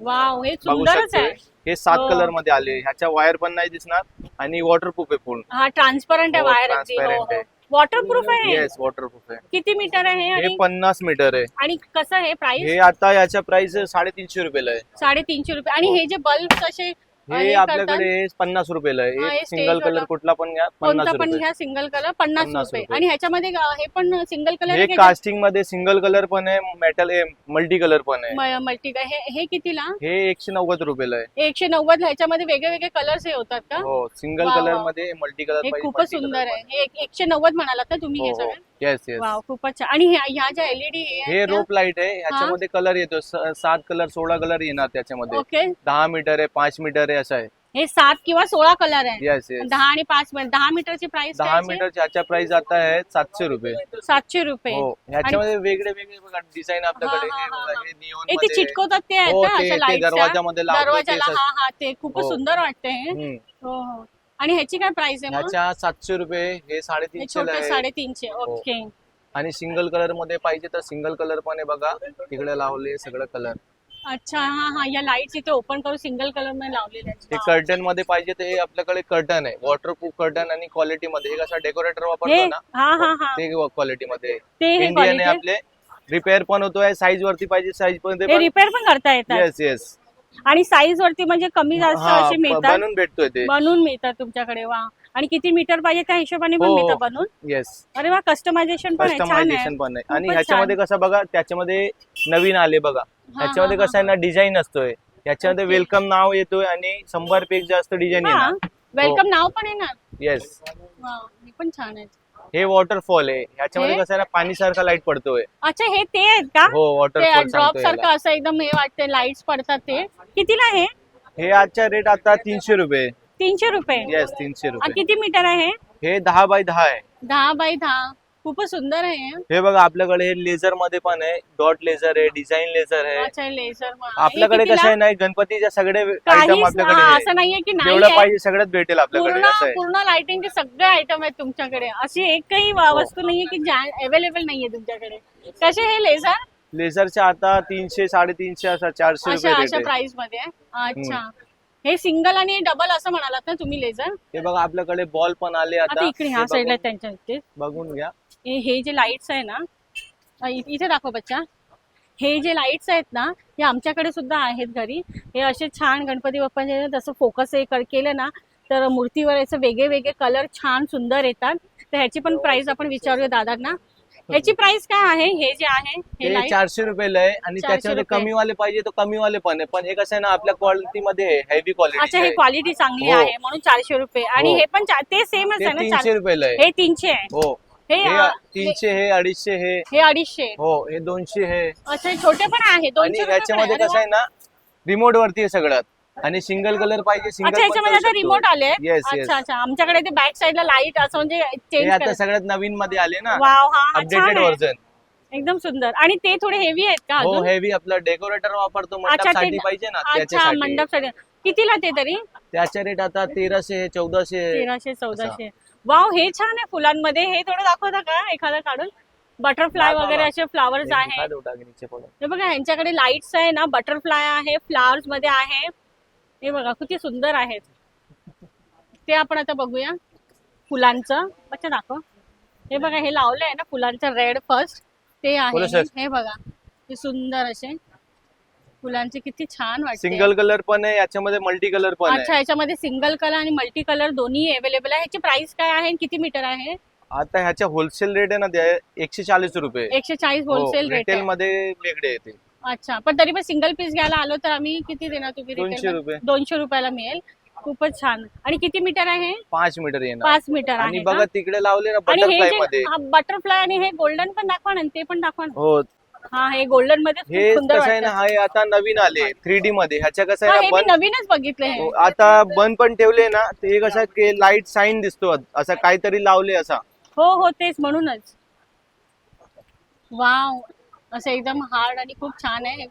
[SPEAKER 2] वाव हे
[SPEAKER 1] बघू
[SPEAKER 2] सुंदरच आहे.
[SPEAKER 1] हे सात
[SPEAKER 2] हो.
[SPEAKER 1] कलरमध्ये आले. ह्याच्या वायर पण नाही दिसणार आणि वॉटरप्रूफ आहे पूर्ण.
[SPEAKER 2] हा ट्रान्सपरंट आहे
[SPEAKER 1] हो,
[SPEAKER 2] वायर अगदी.
[SPEAKER 1] transparent आहे.
[SPEAKER 2] वॉटरप्रूफ आहे
[SPEAKER 1] येस वॉटरप्रूफ आहे.
[SPEAKER 2] किती मीटर आहे हे
[SPEAKER 1] हे
[SPEAKER 2] आणि?
[SPEAKER 1] पन्नास मीटर आहे.
[SPEAKER 2] आणि कसं आहे प्राइस
[SPEAKER 1] हे आता याच्या प्राइस साडेतीनशे रुपयाला आहे.
[SPEAKER 2] साडेतीनशे रुपये. आणि
[SPEAKER 1] हो.
[SPEAKER 2] हे. जे बल्ब असे
[SPEAKER 1] हे
[SPEAKER 2] हे
[SPEAKER 1] आपल्याकडे पन्नास रुपयाला
[SPEAKER 2] हा, हे
[SPEAKER 1] एक सिंगल कलर. कुठला पण घ्या पन्नास
[SPEAKER 2] कोणता पण
[SPEAKER 1] रुपये
[SPEAKER 2] घ्या सिंगल कलर पन्नास
[SPEAKER 1] पन्नास
[SPEAKER 2] रुपये.
[SPEAKER 1] रुपये.
[SPEAKER 2] आणि ह्याच्यामध्ये अ, हे पण सिंगल कलर
[SPEAKER 1] हे कास्टिंगमध्ये सिंगल कलर पण आहे मेटल मल्टी कलर पण आहे.
[SPEAKER 2] मल्टी हे हे कितीला?
[SPEAKER 1] हे एकशे नव्वद रुपयाला आहे.
[SPEAKER 2] एकशे नव्वद ह्याच्यामध्ये वेगळे वेगळे कलर्स हे होतात का?
[SPEAKER 1] हो सिंगल
[SPEAKER 2] वा,
[SPEAKER 1] कलर
[SPEAKER 2] वा.
[SPEAKER 1] मध्ये मल्टी कलर
[SPEAKER 2] हे खूपच सुंदर आहे. हे एक- एकशे नव्वद म्हणालात ना तुम्ही हे
[SPEAKER 1] हो,
[SPEAKER 2] सगळे?
[SPEAKER 1] येस येस
[SPEAKER 2] वाव खूपच छान. आणि ह्या ह्या ज्या एलईडी
[SPEAKER 1] हे रोप लाइट आहे ह्याच्यामध्ये कलर येतो. स- सात कलर सोळा कलर येणार त्याच्यामध्ये.
[SPEAKER 2] ओके
[SPEAKER 1] दहा मीटर आहे पाच मीटर आहे असं आहे.
[SPEAKER 2] हे सात किंवा सोळा कलर आहे.
[SPEAKER 1] येस येस
[SPEAKER 2] दहा आणि पाच मीटर दहा मीटरची प्राइस
[SPEAKER 1] दहा मीटर ह्याच्या प्राइस आता आहे सातशे रुपये.
[SPEAKER 2] सातशे रुपये.
[SPEAKER 1] हो ह्याच्यामध्ये वेगळे वेगळे बघा डिझाईन आपल्याकडे.
[SPEAKER 2] हा,
[SPEAKER 1] हे
[SPEAKER 2] हा,
[SPEAKER 1] बघा
[SPEAKER 2] हा.
[SPEAKER 1] हे
[SPEAKER 2] हे ते चिटकवतात ते आहेत
[SPEAKER 1] हो,
[SPEAKER 2] ना
[SPEAKER 1] ते-
[SPEAKER 2] अशा
[SPEAKER 1] ते
[SPEAKER 2] लाइट
[SPEAKER 1] दरवाजामध्ये लावतो ते
[SPEAKER 2] दरवाजाला
[SPEAKER 1] असं.
[SPEAKER 2] हा हा ते खूपच
[SPEAKER 1] हो.
[SPEAKER 2] सुंदर वाटते हे. हो हो. आणि ह्याची काय प्राइस आहे मग?
[SPEAKER 1] ह्याच्या सातशे रुपये हे
[SPEAKER 2] हे
[SPEAKER 1] साडेतीनशे
[SPEAKER 2] छोटे
[SPEAKER 1] आहे.
[SPEAKER 2] साडेतीनशे
[SPEAKER 1] हो.
[SPEAKER 2] ओके
[SPEAKER 1] आणि सिंगल कलरमध्ये पाहिजे तर सिंगल कलर पण आहे बघा. तिकडे लावले सगळं कलर
[SPEAKER 2] अच्छा हा हा या लाइट इथे ओपन करून सिंगल कलरमध्ये लावलेले आहेत.
[SPEAKER 1] हे
[SPEAKER 2] Wow.
[SPEAKER 1] कर्टनमध्ये पाहिजे तर हे आपल्याकडे कर्टन आहे. वॉटरप्रूफ कर्टन आणि क्वालिटी मध्ये. हे कसं डेकोरेटर
[SPEAKER 2] हे
[SPEAKER 1] वापरतो ना
[SPEAKER 2] हा हा हा.
[SPEAKER 1] ते क्वालिटी मध्ये.
[SPEAKER 2] ते हे
[SPEAKER 1] इंडियन आहे
[SPEAKER 2] quality.
[SPEAKER 1] आपले. रिपेअर पण होतोय. साईज वरती पाहिजे साईज
[SPEAKER 2] हे
[SPEAKER 1] पण.
[SPEAKER 2] रिपेअर पण करता येतात.
[SPEAKER 1] येस येस
[SPEAKER 2] आणि साईज वरती म्हणजे कमी जास्त
[SPEAKER 1] हा
[SPEAKER 2] असे
[SPEAKER 1] ब-
[SPEAKER 2] मिळतात.
[SPEAKER 1] बनून भेटतोय ते.
[SPEAKER 2] बनवून मिळतात तुमच्याकडे वा. आणि किती मीटर पाहिजे त्या हिशोबाने पण
[SPEAKER 1] हो.
[SPEAKER 2] मिळतं बनवून
[SPEAKER 1] येस
[SPEAKER 2] अरे वा कस्टमायझेशन पण आहे. छान आहे.
[SPEAKER 1] कस्टमायझेशन पण आहे. आणि
[SPEAKER 2] खूपच
[SPEAKER 1] ह्याच्यामध्ये कसं बघा त्याच्यामध्ये नवीन आले बघा.
[SPEAKER 2] हा,
[SPEAKER 1] ह्याच्यामध्ये
[SPEAKER 2] हा,
[SPEAKER 1] कसं आहे ना डिझाईन असतोय. याच्यामध्ये
[SPEAKER 2] Okay.
[SPEAKER 1] वेलकम नाव येतोय आणि शंभरपेक्षा जास्त डिझाईन
[SPEAKER 2] हा.
[SPEAKER 1] येणार. हो.
[SPEAKER 2] वेलकम नाव पण आहे ना
[SPEAKER 1] येस
[SPEAKER 2] वा हे पण छान आहे.
[SPEAKER 1] हे वॉटरफॉल आहे. ह्याच्यामध्ये
[SPEAKER 2] हे?
[SPEAKER 1] कसं आहे ना पाणी सारखा लाइट पडतोय.
[SPEAKER 2] अच्छा हे ते आहेत का?
[SPEAKER 1] हो
[SPEAKER 2] ते
[SPEAKER 1] वॉटरफॉल
[SPEAKER 2] ड्रॉप सारखं असं एकदम हे वाटते लाईट्स पडतात ते. कितीला आहे?
[SPEAKER 1] हे आजच्या रेट आता तीनशे रुपये.
[SPEAKER 2] तीनशे रुपये.
[SPEAKER 1] येस तीनशे रुपये.
[SPEAKER 2] किती मीटर आहे?
[SPEAKER 1] हे दहा बाय दहा आहे.
[SPEAKER 2] दहा बाय दहा. खूपच सुंदर आहे. हे.
[SPEAKER 1] बघा आपल्याकडे हे लेझरमध्ये पण आहे. डॉट लेझर आहे डिझाईन लेझर आहे.
[SPEAKER 2] अच्छा लेझर
[SPEAKER 1] आपल्याकडे कसं आहे ना गणपतीच्या सगळे आयटम
[SPEAKER 2] काही
[SPEAKER 1] आपल्याकडे
[SPEAKER 2] असं
[SPEAKER 1] आहे.
[SPEAKER 2] नाहीये की नाही
[SPEAKER 1] जेवढं
[SPEAKER 2] आहे.
[SPEAKER 1] पाहिजे सगळंच भेटेल आपल्याकडे
[SPEAKER 2] पूर्ण
[SPEAKER 1] असं आहे.
[SPEAKER 2] पूर्ण लाइटिंगचे सगळे आयटम आहेत तुमच्याकडे. अशी एकही वा-
[SPEAKER 1] हो.
[SPEAKER 2] वस्तू नाहीये की अवेलेबल नाहीये तुमच्याकडे. कसे हे लेझर
[SPEAKER 1] लेझरचे आता तीनशे साडेतीनशे असा चारशे
[SPEAKER 2] अशा
[SPEAKER 1] रुपये
[SPEAKER 2] अशा
[SPEAKER 1] रेट आहे.
[SPEAKER 2] प्राइसमध्ये. आहे? अच्छा हे सिंगल आणि डबल असं म्हणालात ना तुम्ही लेझर
[SPEAKER 1] हे बघा आपल्याकडे बॉल पण आले
[SPEAKER 2] आता
[SPEAKER 1] आता.
[SPEAKER 2] इकडे
[SPEAKER 1] हे
[SPEAKER 2] ह्या साईडला त्यांच्या इथे.
[SPEAKER 1] बघून घ्या.
[SPEAKER 2] हे हे जे लाईट्स आहे ना इथे दाखव बच्चा. हे जे लाईट्स आहेत ना हे आमच्याकडे सुद्धा आहेत घरी. हे असे छान गणपती बाप्पाचे तसं फोकस हे केलं ना तर मूर्तीवर याचे वेगळे वेगळे कलर छान सुंदर येतात. तर ह्याची पण प्राइस आपण विचारूया दादांना. ह्याची प्राइस काय आहे? हे जे आहे हे
[SPEAKER 1] हे चारशे रुपयाला आहे आणि
[SPEAKER 2] 400
[SPEAKER 1] त्याच्यामध्ये
[SPEAKER 2] रुपये.
[SPEAKER 1] कमी वाले पाहिजे तर कमी वाले पण आहे. पण हे कसं आहे ना आपल्या क्वालिटी मध्ये हेवी
[SPEAKER 2] अच्छा
[SPEAKER 1] क्वालिटी
[SPEAKER 2] हे क्वालिटी चांगली
[SPEAKER 1] हो.
[SPEAKER 2] आहे म्हणून चारशे रुपये. आणि
[SPEAKER 1] हो.
[SPEAKER 2] हे पण ते सेमच आहे ना
[SPEAKER 1] तीनशे रुपयाला
[SPEAKER 2] हे तीनशे आहे.
[SPEAKER 1] हो
[SPEAKER 2] हे
[SPEAKER 1] हे
[SPEAKER 2] अ,
[SPEAKER 1] तीनशे हे अडीचशे हे.
[SPEAKER 2] हे अडीचशे.
[SPEAKER 1] हो हे दोनशे हे.
[SPEAKER 2] अच्छा हे छोटे पण आहे
[SPEAKER 1] आणि
[SPEAKER 2] दोनशे रुपये पण
[SPEAKER 1] ह्याच्यामध्ये
[SPEAKER 2] आहे. अरे
[SPEAKER 1] कसं आहे ना रिमोट वरती आहे सगळं. आणि सिंगल कलर पाहिजे
[SPEAKER 2] वा. अच्छा
[SPEAKER 1] सिंगल
[SPEAKER 2] आता रिमोट आले.
[SPEAKER 1] येस येस
[SPEAKER 2] अच्छा अच्छा. आमच्याकडे ते बॅक साईडला लाइट असं म्हणजे
[SPEAKER 1] हे
[SPEAKER 2] चेंज
[SPEAKER 1] आता सगळ्यात नवीन मध्ये आले ना.
[SPEAKER 2] वाव हा हा, छान
[SPEAKER 1] अपडेटेड
[SPEAKER 2] आहे.
[SPEAKER 1] व्हर्जन
[SPEAKER 2] एकदम सुंदर. आणि ते थोडे हेवी आहेत का
[SPEAKER 1] हो
[SPEAKER 2] अजून?
[SPEAKER 1] हेवी आपलं डेकोरेटर वापरतो
[SPEAKER 2] अच्छा
[SPEAKER 1] मंडपसाठी पाहिजे ना
[SPEAKER 2] अच्छा
[SPEAKER 1] त्याच्यासाठी.
[SPEAKER 2] मंडपसाठी कितीला ते तरी?
[SPEAKER 1] त्याचे रेट आता तेराशे चौदाशे.
[SPEAKER 2] तेराशे चौदाशे. वाव हे छान आहे फुलांमध्ये. हे थोडं दाखवता का? एखादं काढून? बटरफ्लाय वगैरे. असे फ्लावर्स आहेत? हे बघा यांच्याकडे लाईट्स आहे ना? बटरफ्लाय आहे फ्लावर्समध्ये आहे. हे बघा किती सुंदर आहेत. ते आपण आता बघूया. फुलांचं. अच्छा दाखव. हे बघा हे लावलं आहे ना फुलांचं रेड फर्स्ट ते आहे. हे बघा हे सुंदर असे. फुलांचे किती छान वाटते.
[SPEAKER 1] सिंगल कलर पण आहे याच्यामध्ये मल्टी कलर पण
[SPEAKER 2] अच्छा
[SPEAKER 1] आहे
[SPEAKER 2] याच्यामध्ये सिंगल कलर आणि मल्टी कलर दोन्ही अवेलेबल आहे. ह्याची प्राइस काय आहे आणि किती मीटर आहे?
[SPEAKER 1] आता ह्याच्या होलसेल रेट आहे ना ते एकशे चाळीस रुपये.
[SPEAKER 2] एकशे चाळीस होलसेल रेट
[SPEAKER 1] रिटेल
[SPEAKER 2] आहे.
[SPEAKER 1] मध्ये वेगळे येते
[SPEAKER 2] अच्छा पण तरी पण सिंगल पीस घ्यायला आलो तर आम्ही किती देणार तुम्ही
[SPEAKER 1] दोनशे
[SPEAKER 2] retail मध्ये?
[SPEAKER 1] रुपये.
[SPEAKER 2] दोनशे रुपयाला मिळेल. खूपच छान. आणि किती मीटर आहे?
[SPEAKER 1] पाच मीटर येणार.
[SPEAKER 2] पाच मीटर
[SPEAKER 1] आणि
[SPEAKER 2] आहे
[SPEAKER 1] बघा तिकडे लावले ना
[SPEAKER 2] आणि हे
[SPEAKER 1] बटरफ्लायमध्ये.
[SPEAKER 2] जे बटरफ्लाय आणि हे गोल्डन पण दाखवा ना ते पण दाखवा ना.
[SPEAKER 1] हो
[SPEAKER 2] हा हे गोल्डनमध्ये
[SPEAKER 1] हे
[SPEAKER 2] सुंदर
[SPEAKER 1] कसं आहे ना
[SPEAKER 2] वाटतं.
[SPEAKER 1] हे आता नवीन आले थ्री डी मध्ये. ह्याच्या कसं
[SPEAKER 2] हा,
[SPEAKER 1] आहे
[SPEAKER 2] हे मी नवीनच बघितले हे
[SPEAKER 1] हो, आता बंद पण ठेवले ना ते कसं की लाइट साईन दिसतो असं काहीतरी लावले असा.
[SPEAKER 2] हो हो तेच म्हणूनच. वाव असं एकदम हार्ड आणि खूप छान आहे.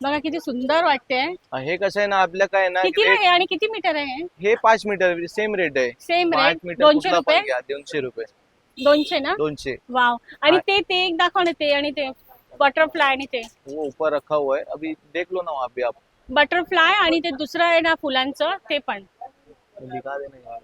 [SPEAKER 2] बघा किती सुंदर वाटते
[SPEAKER 1] हे कसं आहे ना आपलं काय ना
[SPEAKER 2] किती
[SPEAKER 1] rate-
[SPEAKER 2] आहे आणि किती मीटर आहे?
[SPEAKER 1] हे पाच मीटर सेम रेट आहे.
[SPEAKER 2] सेम
[SPEAKER 1] पाच
[SPEAKER 2] रेट
[SPEAKER 1] मीटर
[SPEAKER 2] दोनशे
[SPEAKER 1] कुठला
[SPEAKER 2] रुपये?
[SPEAKER 1] घ्या दोनशे रुपये.
[SPEAKER 2] दोनशे ना?
[SPEAKER 1] दोनशे.
[SPEAKER 2] वाव आणि ते ते एक दाखव ना ते आणि ते. बटरफ्लाय आणि ते.
[SPEAKER 1] वो ऊपर रखा हुआ है अभी देख लो ना वहाँ पे आप.
[SPEAKER 2] बटरफ्लाय आणि ते दुसरं आहे ना फुलांचं ते पण.
[SPEAKER 1] दिखा देना यार.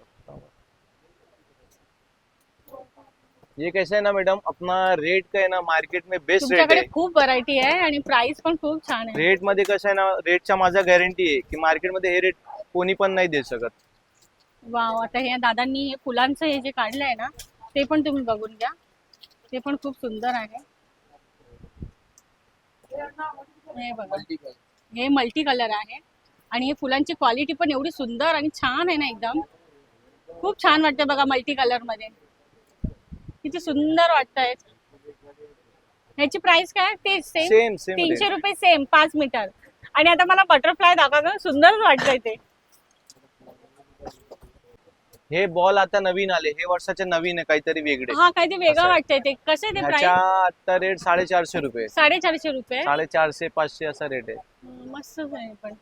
[SPEAKER 1] ये कैसे है ना मैडम अपना रेट का है ना मार्केट में बेस्ट रेट
[SPEAKER 2] तुमच्याकडे
[SPEAKER 1] आहे.
[SPEAKER 2] खूप व्हरायटी आहे आणि प्राइस पण खूप छान आहे.
[SPEAKER 1] रेटमध्ये कसं आहे ना रेटच्या माझा गॅरंटी आहे की मार्केटमध्ये हे रेट कोणी पण नाही देऊ शकत.
[SPEAKER 2] वाव आता हे दादांनी हे फुलांचं हे जे काढलं आहे ना ते पण तुम्ही बघून घ्या. ते पण खूप सुंदर आहे. हे बघा. हे मल्टी कलर आहे. आणि हे फुलांची क्वालिटी पण एवढी सुंदर आणि छान आहे ना एकदम. खूप छान वाटतं बघा मल्टी कलरमध्ये किती सुंदर वाटतंय. ह्याची प्राइस काय? तेच सेम
[SPEAKER 1] सेम सेम
[SPEAKER 2] तीनशे रुपये सेम पाच मीटर आणि आता मला बटरफ्लाय दाखवा सुंदरच वाटतंय ते.
[SPEAKER 1] हे बॉल आता नवीन आले. हे वर्षाचे नवीन आहे काहीतरी वेगळे.
[SPEAKER 2] हा काय ते वेगळं. वाटतंय ते. कसे ते
[SPEAKER 1] ह्याच्या आता रेट साडेचारशे रुपये.
[SPEAKER 2] साडेचारशे रुपये?
[SPEAKER 1] साडेचारशे पाचशे असा रेट आहे.
[SPEAKER 2] मस्तच आहे पण.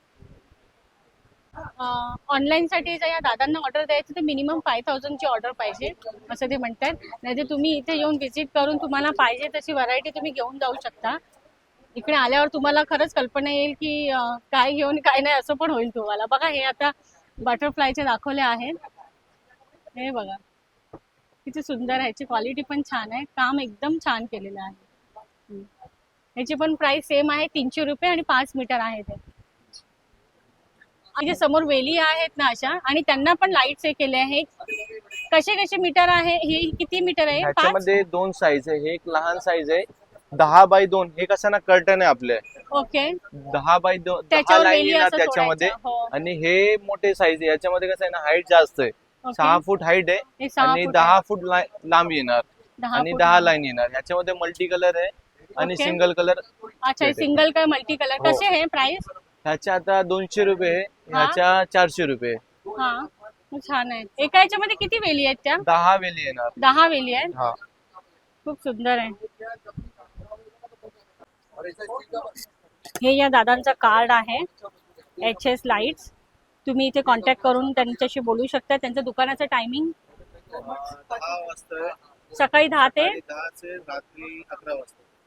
[SPEAKER 2] ऑनलाईन साठी जर या दादांना ऑर्डर द्यायची तर मिनिमम फाय ची ऑर्डर पाहिजे असं ते म्हणतात. नाहीतर तुम्ही इथे येऊन व्हिजिट करून तुम्हाला पाहिजे तशी व्हरायटी तुम्ही घेऊन जाऊ शकता. इकडे आल्यावर तुम्हाला खरंच कल्पना येईल की अं, काय घेऊन काय नाही असं पण होईल तुम्हाला. बघा हे आता बटरफ्लायचे दाखवले आहेत. हे बघा. किती सुंदर आहे. ह्याची क्वालिटी पण छान आहे. काम एकदम छान केलेलं आहे. ह्याची पण प्राइस सेम आहे. तीनशे रुपये आणि पाच मीटर आहे ते. म्हणजे समोर वेली आहेत ना अशा. आणि त्यांना पण लाईट्स हे केले आहे कसे कसे मीटर आहे? हे किती मीटर आहे?
[SPEAKER 1] दोन साईज आहे. हे एक लहान साईज आहे. दहा बाय दोन. हे कसं ना कर्टन आहे आपले?
[SPEAKER 2] ओके
[SPEAKER 1] दहा बाय दोन त्याच्यामध्ये.
[SPEAKER 2] हो.
[SPEAKER 1] आणि हे मोठे साईज आहे. याच्यामध्ये कसं आहे ना हाईट जास्त आहे. सहा फूट हाईट आहे
[SPEAKER 2] हे
[SPEAKER 1] आणि दहा. फूट लांब येणार आणि दहा. लाईन येणार याच्यामध्ये मल्टी कलर आहे आणि. सिंगल कलर
[SPEAKER 2] अच्छा. सिंगल काय मल्टी कलर. कसे आहे प्राइस
[SPEAKER 1] ह्याच्या आता दोनशे रुपये? ह्याच्या चारशे रुपये.
[SPEAKER 2] हा छान आहे एका याच्यामध्ये किती वेली आहेत त्या
[SPEAKER 1] दहा वेली येणार
[SPEAKER 2] दहा वेली आहेत
[SPEAKER 1] हा
[SPEAKER 2] खूप सुंदर आहे हे या दादांचं कार्ड आहे एच एस लाईट्स तुम्ही इथे कॉन्टॅक्ट करून त्यांच्याशी बोलू शकता त्यांचं दुकानाचं टायमिंग सकाळी दहा ते?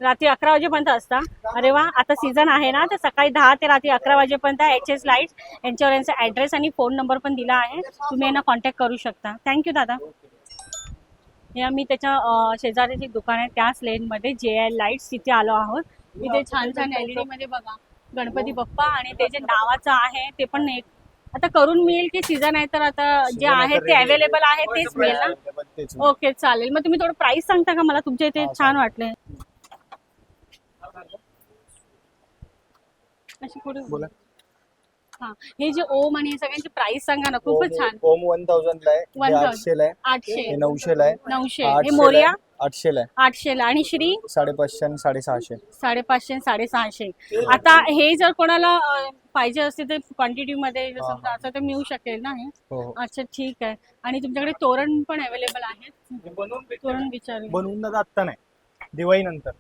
[SPEAKER 1] रात्री अकरा
[SPEAKER 2] वाजेपर्यंत असता. अरे वा आता सीझन आहे ना तर सकाळी दहा ते रात्री अकरा वाजेपर्यंत एच एस लाइट यांच्यावर यांचा ॲड्रेस आणि फोन नंबर पण दिला आहे. तुम्ही यांना कॉन्टॅक्ट करू शकता. थँक्यू दादा. या मी त्याच्या शेजारी शेजारीची दुकान आहे त्याच लेनमध्ये जे एल लाईट्स तिथे आलो आहोत. इथे छान छान एलमध्ये बघा गणपती बाप्पा आणि ते जे नावाचं आहे ते पण एक आता करून मिळेल की सीझन आहे तर आता जे आहे ते अवेलेबल आहे. तेच मिळेल ना? ओके चालेल. मग तुम्ही थोडं प्राइस सांगता का? मला तुमच्या इथे छान वाटले अशी पुढे
[SPEAKER 4] बोला.
[SPEAKER 2] हा हे जे ओम आणि हे सगळ्यांची प्राइस सांगा ना खूपच छान.
[SPEAKER 4] ओम वन थाउजंड ला आहे.
[SPEAKER 2] 1000
[SPEAKER 4] आठशे ला आहे.
[SPEAKER 2] आठशे.
[SPEAKER 4] नऊशे ला आहे.
[SPEAKER 2] नऊशे. हे मोरिया?
[SPEAKER 4] आठशे ला आहे.
[SPEAKER 2] आठशे ला. आणि श्री?
[SPEAKER 4] साडेपाचशे आणि साडेसहाशे.
[SPEAKER 2] साडेपाचशे साडेसहाशे. आता हे जर कोणाला अं, पाहिजे असते तर क्वांटिटी मध्ये जर
[SPEAKER 4] हा,
[SPEAKER 2] समजा असं तर मिळू शकेल ना हे?
[SPEAKER 4] हो हो.
[SPEAKER 2] अच्छा ठीक आहे. आणि तुमच्याकडे तोरण पण अवेलेबल आहेत तोरण विचारू
[SPEAKER 4] बनवून आत्ता नाही. दिवाळी नंतर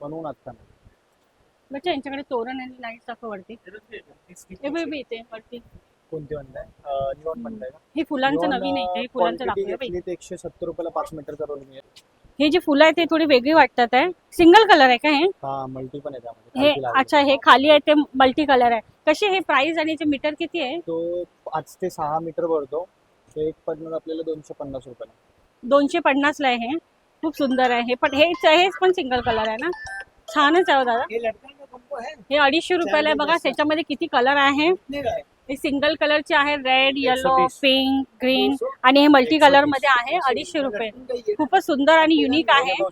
[SPEAKER 4] बनवून आत्ता नाही.
[SPEAKER 2] बच्चा यांच्याकडे तोरण आणि लाइट दाखव वरती. हे बघ बघ इथे वरती.
[SPEAKER 4] कोणते म्हणताय? निवड म्हणताय का?
[SPEAKER 2] हे फुलांचं नवीन आहे. हे फुलांचं दाखवलं
[SPEAKER 4] एकशे सत्तर रुपयाला पाच मीटरचा रोल मिळेल
[SPEAKER 2] हे जे फुलं आहेत ते थोडी वेगळी वाटतात आहे. सिंगल कलर आहे का हे?
[SPEAKER 4] हा मल्टी पण आहे त्यामध्ये.
[SPEAKER 2] हे
[SPEAKER 4] खालती लागेल.
[SPEAKER 2] अच्छा हे खाली आहे ते मल्टी कलर आहे. कसे हे प्राइस आणि याचे मीटर किती आहे?
[SPEAKER 4] तो पाच ते सहा मीटर भरतो. तो एक पडणार आपल्याला दोनशे पन्नास रुपयाला.
[SPEAKER 2] दोनशे पन्नास ला आहे हे. खूप सुंदर आहे. हे पण हेच हेच पण सिंगल कलर आहे ना? छानच आहे हो दादा. हे अडीचशे रुपयाला आहे. बघा त्याच्यामध्ये किती कलर आहे. हे सिंगल कलरचे आहे रेड येलो
[SPEAKER 1] 130.
[SPEAKER 2] पिंक ग्रीन आणि हे मल्टी कलरमध्ये आहे अडीचशे रुपये खूपच सुंदर आणि युनिक आहे
[SPEAKER 1] है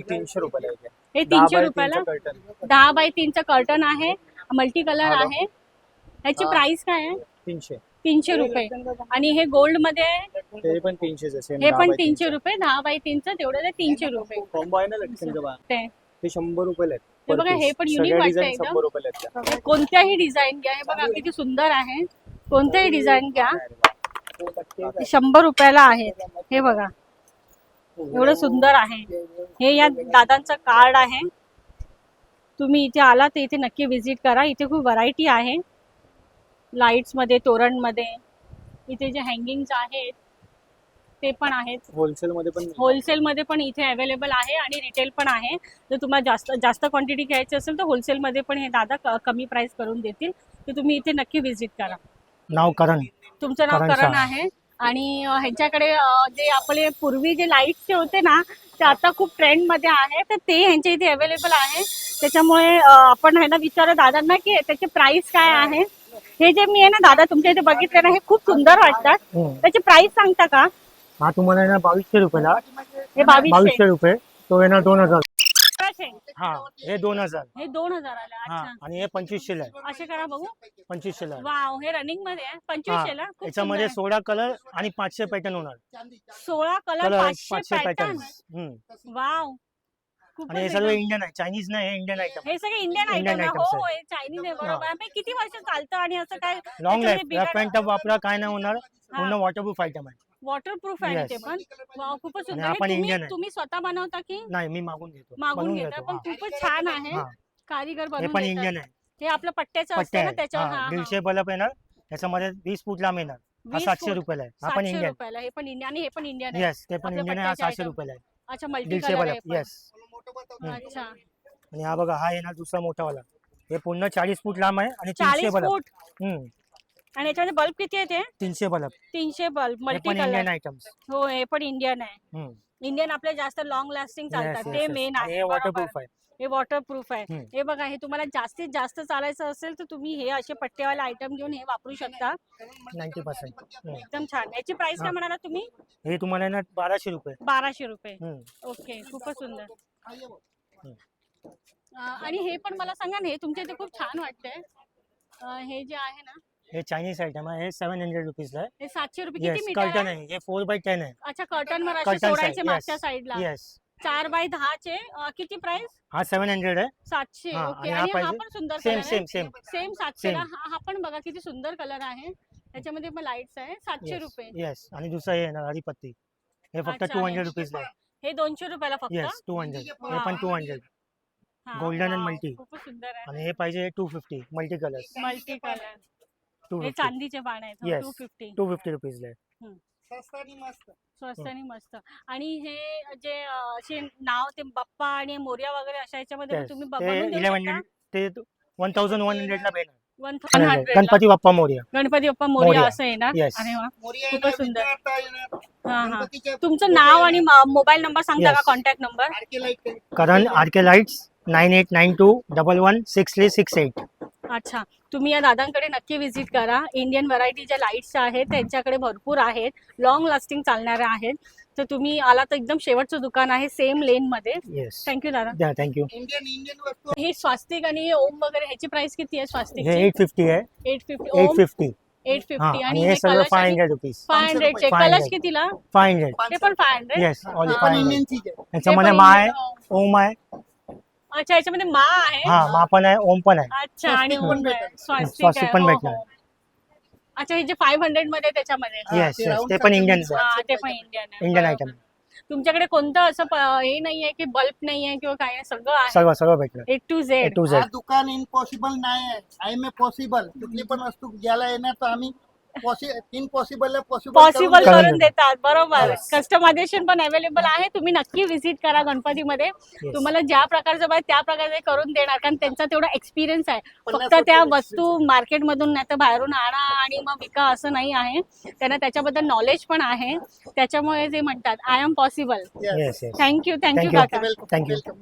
[SPEAKER 1] तीनशे रुपयाला.
[SPEAKER 2] हे
[SPEAKER 1] दहा बाय
[SPEAKER 2] रुपयाला
[SPEAKER 1] तीनचं
[SPEAKER 2] कर्टन आहे मल्टी कलर
[SPEAKER 1] हा.
[SPEAKER 2] आहे याची
[SPEAKER 1] हा.
[SPEAKER 2] प्राइस काय आहे
[SPEAKER 1] तीनशे
[SPEAKER 2] तीनशे रुपये आणि हे
[SPEAKER 1] गोल्डमध्ये
[SPEAKER 2] हे पण तीनशे रुपये दहा बाय तीनचं तेवढं तीनशे रुपये
[SPEAKER 1] शंभर रुपयाला आहेत
[SPEAKER 2] हे बघा, हे. पण
[SPEAKER 1] सगळ्या
[SPEAKER 2] वाटतंय एकदम.
[SPEAKER 1] आहेत.
[SPEAKER 2] कोणत्याही डिझाईन घ्या. हे बघा किती सुंदर आहे. कोणत्याही डिझाईन घ्या. हे शंभर रुपयाला आहे हे बघा. एवढं सुंदर आहे. हे या दादांचं कार्ड आहे. तुम्ही इथे आला तर इथे नक्की विजिट करा. इथे खूप व्हरायटी आहे. लाईट्समध्ये तोरणमध्ये. इथे जे हँगिंग्स आहेत ते पण आहेत.
[SPEAKER 1] होलसेल मध्ये पण
[SPEAKER 2] होलसेल मध्ये पण इथे अवेलेबल आहे आणि रिटेल पण आहे. जर तुम्हाला जास्त जास्त क्वांटिटी घ्यायची असेल तर होलसेल मध्ये पण हे दादा कमी प्राइस करून देतील. तर तुम्ही इथे नक्की विजिट करा.
[SPEAKER 3] नाव करण.
[SPEAKER 2] तुमचं नाव
[SPEAKER 3] करण.
[SPEAKER 2] आहे. आणि ह्यांच्याकडे जे आपले पूर्वी जे लाईट्सचे होते ना ते आता खूप ट्रेंडमध्ये आहे. तर ते ह्यांच्या इथे अवेलेबल आहे. त्याच्यामुळे आपण ह्यांना विचारू दादांना की त्याची प्राइस काय आहे. हे जे मी आहे ना दादा तुमच्या इथे बघितले ना हे खूप सुंदर वाटतात.
[SPEAKER 3] हम्म.
[SPEAKER 2] त्याची प्राइस सांगता का?
[SPEAKER 3] हा तुम्हाला येणार बावीसशे रुपयाला
[SPEAKER 2] हे बावीसशे.
[SPEAKER 3] बावीसशे रुपये. तो येणार दोन हजार. हा हे दोन हजार.
[SPEAKER 2] हे दोन हजाराला
[SPEAKER 3] हा
[SPEAKER 2] अच्छा.
[SPEAKER 3] आणि हे पंचवीसशे ला
[SPEAKER 2] असे करा बघू
[SPEAKER 3] पंचवीसशे ला.
[SPEAKER 2] वाव हे रनिंगमध्ये आहे. पंचवीसशे ला खूप
[SPEAKER 3] याच्यामध्ये सोळा कलर आणि पाचशे पॅटर्न होणार.
[SPEAKER 2] सोळा कलर
[SPEAKER 3] कलर
[SPEAKER 2] पाचशे
[SPEAKER 3] पाचशे
[SPEAKER 2] पॅटर्न
[SPEAKER 3] पॅटर्न
[SPEAKER 2] वाव.
[SPEAKER 3] आणि हे
[SPEAKER 2] एकदम-
[SPEAKER 3] इंडियन आहे चायनीज नाही हे इंडियन आयटम
[SPEAKER 2] हे सगळे इंडियन
[SPEAKER 3] Indian
[SPEAKER 2] आयटम
[SPEAKER 3] items
[SPEAKER 2] हो हो
[SPEAKER 3] आहे.
[SPEAKER 2] हे चायनीज आहे बरोबर. आहे. किती वर्ष चालतं आणि असं काय
[SPEAKER 3] लॉंग
[SPEAKER 2] त्याच्यामध्ये
[SPEAKER 3] लाईफ
[SPEAKER 2] बिघाड-
[SPEAKER 3] रफ अँड टफ वापरा काय नाही होणार. पूर्ण वॉटरप्रूफ आयटम आहे.
[SPEAKER 2] वॉटरप्रूफ आहे
[SPEAKER 3] Yes.
[SPEAKER 2] ते पण वाव खूपच
[SPEAKER 3] आणि
[SPEAKER 2] सुंदर हे
[SPEAKER 3] आपण
[SPEAKER 2] तुम्ही
[SPEAKER 3] आहे.
[SPEAKER 2] तुम्ही स्वतः बनवता की?
[SPEAKER 3] नाही मी मागून घेतो.
[SPEAKER 2] मागून
[SPEAKER 3] बनवून
[SPEAKER 2] घेता. पण
[SPEAKER 3] हा.
[SPEAKER 2] खूपच छान आहे.
[SPEAKER 3] हा.
[SPEAKER 2] कारीगर
[SPEAKER 3] हे
[SPEAKER 2] बनवून
[SPEAKER 3] पण
[SPEAKER 2] देतात.
[SPEAKER 3] इंडियन आहे.
[SPEAKER 2] हे आपलं पट्ट्याचं
[SPEAKER 3] पट्टे
[SPEAKER 2] असतं ना
[SPEAKER 3] आहे
[SPEAKER 2] त्याच्यावर.
[SPEAKER 3] हा,
[SPEAKER 2] हा, हा.
[SPEAKER 3] दीडशे बल्ब येणार त्याच्यामध्ये वीस फूट लांब येणार. हा
[SPEAKER 2] वीस
[SPEAKER 3] सातशे
[SPEAKER 2] फूट,
[SPEAKER 3] रुपयाला आहे. हा पण
[SPEAKER 2] सातशे
[SPEAKER 3] इंडियन
[SPEAKER 2] रुपयाला. हे पण इंडियन आणि हे पण इंडियन आहे.
[SPEAKER 3] येस ते पण
[SPEAKER 2] आपल्या
[SPEAKER 3] इंडियन आहे. हा
[SPEAKER 2] पट्ट्याचे
[SPEAKER 3] सहाशे
[SPEAKER 2] item.
[SPEAKER 3] रुपयाला आहे.
[SPEAKER 2] अच्छा मल्टी
[SPEAKER 3] दीडशे
[SPEAKER 2] कलर आहे पण.
[SPEAKER 3] येस
[SPEAKER 2] अच्छा.
[SPEAKER 3] आणि हा बघा हा येणार दुसरा मोठा वाला. हे पूर्ण चाळीस फूट लांब आहे आणि तीनशे
[SPEAKER 2] चाळीस
[SPEAKER 3] बल्ब
[SPEAKER 2] फूट?
[SPEAKER 3] हम्म.
[SPEAKER 2] आणि याच्यामध्ये बल्ब किती आहे ते?
[SPEAKER 3] तीनशे बल्ब
[SPEAKER 2] तीनशे बल्ब
[SPEAKER 3] हे
[SPEAKER 2] मल्टी
[SPEAKER 3] पण इंडियन
[SPEAKER 2] कलर
[SPEAKER 3] आयटम्स
[SPEAKER 2] हो हे पण इंडियन आहे. इंडियन आपले जास्त लॉंग लास्टिंग चालतात. ते मेन आहे.
[SPEAKER 3] हे. वॉटरप्रूफ आहे.
[SPEAKER 2] हे वॉटरप्रूफ आहे.
[SPEAKER 3] हम्म.
[SPEAKER 2] हे बघा हे तुम्हाला जास्तीत जास्त चालायचं असेल तर तुम्ही हे असे पट्टेवाले आयटम घेऊन हे वापरू शकता.
[SPEAKER 3] नाईन्टी पर्सेंट
[SPEAKER 2] एकदम छान. याची प्राइस काय. म्हणाला तुम्ही?
[SPEAKER 3] हे तुम्हाला येणार बाराशे रुपये.
[SPEAKER 2] बाराशे रुपये. ओके खूपच सुंदर. आणि हे पण मला सांगा ना हे तुमच्या इथे खूप छान वाटतंय. हे जे आहे ना?
[SPEAKER 3] हे चायनीज आयटम आहे हे सेवन हंड्रेड रुपीजला आहे.
[SPEAKER 2] हे सातशे रुपये किती मीटर
[SPEAKER 3] कर्टन
[SPEAKER 2] आहे
[SPEAKER 3] आहे हे फोर बाय टेन आहे.
[SPEAKER 2] अच्छा कर्टन वर
[SPEAKER 3] कर्टन
[SPEAKER 2] सोडायचे मागच्या साईडला
[SPEAKER 3] येस
[SPEAKER 2] चार बाय दहाचे अं, किती प्राइस
[SPEAKER 3] हा सेवन हंड्रेड आहे.
[SPEAKER 2] सातशे
[SPEAKER 3] हा,
[SPEAKER 2] ओके.
[SPEAKER 3] आणि हा
[SPEAKER 2] आणि हा
[SPEAKER 3] पाहिजे?
[SPEAKER 2] पण सुंदर
[SPEAKER 3] same
[SPEAKER 2] colour
[SPEAKER 3] same same
[SPEAKER 2] same सातशेला
[SPEAKER 3] Same.
[SPEAKER 2] हा हा पण बघा किती सुंदर कलर आहे. त्याच्यामध्ये पण लाईट्स आहे. सातशे रुपये.
[SPEAKER 3] येस आणि दुसरं हे येणार हरिपत्ती. हे फक्त
[SPEAKER 2] अच्छा,
[SPEAKER 3] टू हंड्रेड
[SPEAKER 2] हे-
[SPEAKER 3] आहे
[SPEAKER 2] हे दोनशे रुपयाला फक्त?
[SPEAKER 3] येस टू हंड्रेड हे पण. टू हंड्रेड
[SPEAKER 2] हा,
[SPEAKER 3] golden and
[SPEAKER 2] wow,
[SPEAKER 3] multi.
[SPEAKER 2] खूपच सुंदर आहे.
[SPEAKER 3] आणि हे पाहिजे two fifty multi colours
[SPEAKER 2] multi colour
[SPEAKER 3] two
[SPEAKER 2] हे
[SPEAKER 3] फिफ्टी
[SPEAKER 2] चांदीचे बाण आहेत
[SPEAKER 3] Yes.
[SPEAKER 2] Two fifty
[SPEAKER 3] two fifty रुपीजला आहे.
[SPEAKER 2] स्वस्त आणि मस्त. आणि हे जे अं, असे नाव ते बाप्पा आणि मोर्या वगैरे अशा याच्यामध्ये
[SPEAKER 3] Yes.
[SPEAKER 2] तुम्ही
[SPEAKER 3] ते
[SPEAKER 2] बनवून देऊ
[SPEAKER 3] इलेव्हन
[SPEAKER 2] शकता?
[SPEAKER 3] ते वन थाउजंड वन हंड्रेडला भेटणार
[SPEAKER 2] वन
[SPEAKER 3] गणपती बाप्पा मोर्या.
[SPEAKER 2] गणपती बाप्पा मोर्या
[SPEAKER 3] मोरया.
[SPEAKER 2] असं येणार?
[SPEAKER 3] Yes.
[SPEAKER 2] अरे वा.
[SPEAKER 4] मोरया
[SPEAKER 2] खूपच
[SPEAKER 4] येणार,
[SPEAKER 2] सुंदर.
[SPEAKER 4] येणार,
[SPEAKER 2] हा हा. तुमचं नाव आणि मोबाईल नंबर सांगता का. Contact number
[SPEAKER 4] RK light.
[SPEAKER 3] Karan R K lights nine eight nine two double one six three six eight.
[SPEAKER 2] अच्छा. तुम्ही या दादांकडे नक्की व्हिजिट करा. इंडियन व्हरायटी ज्या लाईट्स आहेत त्यांच्याकडे भरपूर आहेत. लॉंग लास्टिंग चालणाऱ्या आहेत. तर तुम्ही आला तर एकदम शेवटचं दुकान आहे सेम लेन मध्ये.
[SPEAKER 3] येस
[SPEAKER 2] थँक्यू दादा.
[SPEAKER 3] थँक्यू
[SPEAKER 4] इंडियन इंडियन वस्तू?
[SPEAKER 2] हे स्वास्तिक आणि ओम वगैरे ह्याची प्राइस किती आहे
[SPEAKER 3] हे
[SPEAKER 2] स्वास्तिक
[SPEAKER 3] एट फिफ्टी आहे
[SPEAKER 2] eight fifty
[SPEAKER 3] eight
[SPEAKER 2] Om
[SPEAKER 3] fifty
[SPEAKER 2] eight
[SPEAKER 3] हा
[SPEAKER 2] फिफ्टी
[SPEAKER 3] आणि
[SPEAKER 2] आणि
[SPEAKER 3] हे सगळं five hundred rupees
[SPEAKER 2] five hundred चे
[SPEAKER 3] 500.
[SPEAKER 2] कलश कितीला?
[SPEAKER 3] फाय हंड्रेड
[SPEAKER 2] ते पण फाय हंड्रेड
[SPEAKER 3] येस ऑल
[SPEAKER 2] हा.
[SPEAKER 3] फाय
[SPEAKER 4] पण
[SPEAKER 3] हंड्रेड
[SPEAKER 4] इंडियन चीज आहे
[SPEAKER 3] याच्यामध्ये मा आहे ओम आहे.
[SPEAKER 2] अच्छा याच्यामध्ये मा आहे
[SPEAKER 3] हा मा. पण आहे ओम पण आहे.
[SPEAKER 2] अच्छा आणि
[SPEAKER 4] स्वस्तिक पण
[SPEAKER 2] ओम आहे.
[SPEAKER 4] भेटेल.
[SPEAKER 2] स्वास्तिक
[SPEAKER 3] स्वस्तिक
[SPEAKER 2] आहे.
[SPEAKER 3] पण
[SPEAKER 2] हो,
[SPEAKER 3] भेटणार.
[SPEAKER 2] हो. अच्छा हे जे फाईव्ह हंड्रेडमध्ये आहे त्याच्यामध्ये.
[SPEAKER 4] हा,
[SPEAKER 3] येस
[SPEAKER 4] ते
[SPEAKER 3] येस
[SPEAKER 4] round
[SPEAKER 3] ते पण इंडियन
[SPEAKER 2] हा ते पण इंडियन आहे.
[SPEAKER 3] इंडियन
[SPEAKER 2] बरोबर.
[SPEAKER 3] आयटम
[SPEAKER 2] तुमच्याकडे कोणतं असं प- हे नाहीये की बल्ब नाहीये किंवा काय नाही, सगळं आहे.
[SPEAKER 3] सगळं सगळं भेटणार
[SPEAKER 2] A to
[SPEAKER 3] A
[SPEAKER 2] Z
[SPEAKER 3] to
[SPEAKER 4] हा
[SPEAKER 3] झेड
[SPEAKER 4] दुकान इम्पॉसिबल नाही आहे. आय एम ए पॉसिबल कुठली पण वस्तू घ्यायला येणार तर आम्ही पॉसिबल
[SPEAKER 2] पॉसिबल
[SPEAKER 3] करून
[SPEAKER 2] देतात. बरोबर. कस्टमायझेशन पण अवेलेबल आहे तुम्ही नक्की व्हिजिट करा गणपतीमध्ये. तुम्हाला ज्या प्रकारचं पाहिजे त्या प्रकारे करून देणार कारण त्यांचा तेवढा एक्सपिरियन्स आहे. फक्त त्या वस्तू मार्केटमधून नाही तर बाहेरून आणा आणि मग विका असं नाही आहे. त्यांना त्याच्याबद्दल नॉलेज पण आहे. त्याच्यामुळे ते म्हणतात I am possible thank you thank you. काका.
[SPEAKER 4] वेलकम